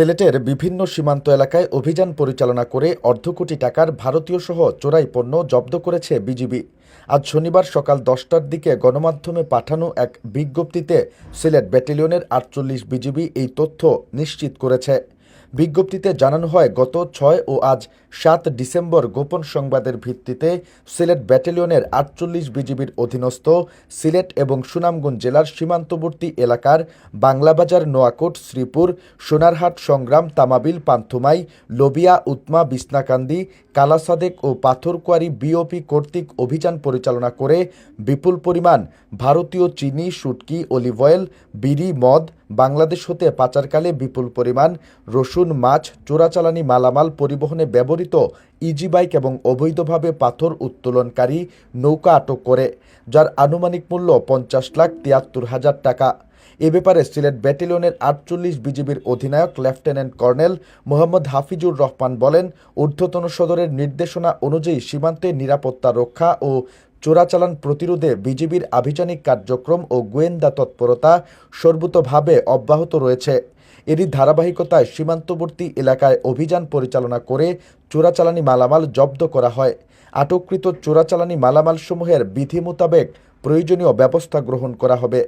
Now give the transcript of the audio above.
সিলেটের বিভিন্ন সীমান্ত এলাকায় অভিযান পরিচালনা করে অর্ধ কোটি টাকার ভারতীয় সহ চোরাই পণ্য জব্দ করেছে বিজিবি। আজ শনিবার সকাল দশটার দিকে গণমাধ্যমে পাঠানো এক বিজ্ঞপ্তিতে সিলেট ব্যাটালিয়নের আটচল্লিশ বিজিবি এই তথ্য নিশ্চিত করেছে। বিজ্ঞপ্তিতে জানানো হয়, গত ছয় ও আজ সাত ডিসেম্বর গোপন সংবাদের ভিত্তিতে সিলেট ব্যাটালিয়নের আটচল্লিশ বিজিবির অধীনস্থ সিলেট এবং সুনামগঞ্জ জেলার সীমান্তবর্তী এলাকার বাংলাবাজার, নোয়াকোট, শ্রীপুর, সোনারহাট, সংগ্রাম, তামাবিল, পান্থুমাই, লোবিয়া উতমা বিসনাকান্দি কালাসাদেক ও পাথরকুয়ারি বিওপি কর্তৃক অভিযান পরিচালনা করে বিপুল পরিমাণ ভারতীয় চিনি, শুটকি, অলিভ অয়েল, বিড়ি, মদ বাংলাদেশ হতে পাচারকালে বিপুল পরিমাণ রসুন, মাছ, চোরাচালানি মালামাল পরিবহনে ব্যবহৃত ইজি বাইক এবং অবৈধভাবে পাথর উত্তোলনকারী নৌকা আটক করে, যার আনুমানিক মূল্য পঞ্চাশ লাখ তিয়াত্তর হাজার টাকা। এ ব্যাপারে সিলেট ব্যাটালিয়নের আটচল্লিশ বিজিবির অধিনায়ক লেফটেন্যান্ট কর্নেল মোহাম্মদ হাফিজুর রহমান বলেন, ঊর্ধ্বতন সদরের নির্দেশনা অনুযায়ী সীমান্তে নিরাপত্তা রক্ষা ও চোরাচালান প্রতিরোধে বিজিবির আভিযানিক কার্যক্রম ও গোয়েন্দা তৎপরতা সর্বতভাবে অব্যাহত রয়েছে। এরই ধারাবাহিকতায় সীমান্তবর্তী এলাকায় অভিযান পরিচালনা করে চোরাচালানি মালামাল জব্দ করা হয়। আটককৃত চোরাচালানি মালামালসমূহের বিধি মোতাবেক প্রয়োজনীয় ব্যবস্থা গ্রহণ করা হবে।